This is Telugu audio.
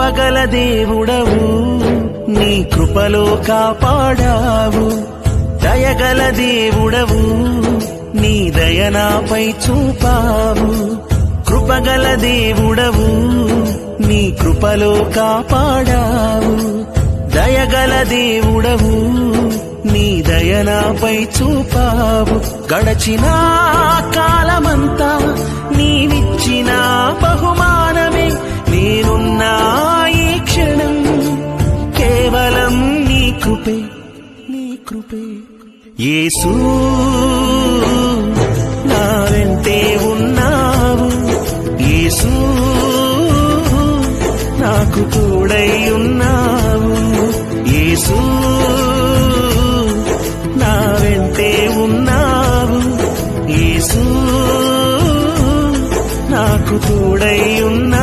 కృపగల దేవుడవు నీ కృపలో కాపాడావు. దయగల దేవుడవు నీ దయనాపై చూపావు. కృపగల దేవుడవు నీ కృపలో కాపాడావు. దయగల దేవుడవు నీ దయనాపై చూపావు. గడచిన కాలమంతా నీవిచ్చిన బహుమ కృపే నీ కృపే. యేసు నా వెంటే ఉన్నావు? యేసు నాకు తోడై ఉన్నావు? యేసు నా వెంటే ఉన్నావు? యేసు నాకు తోడై ఉన్నావు?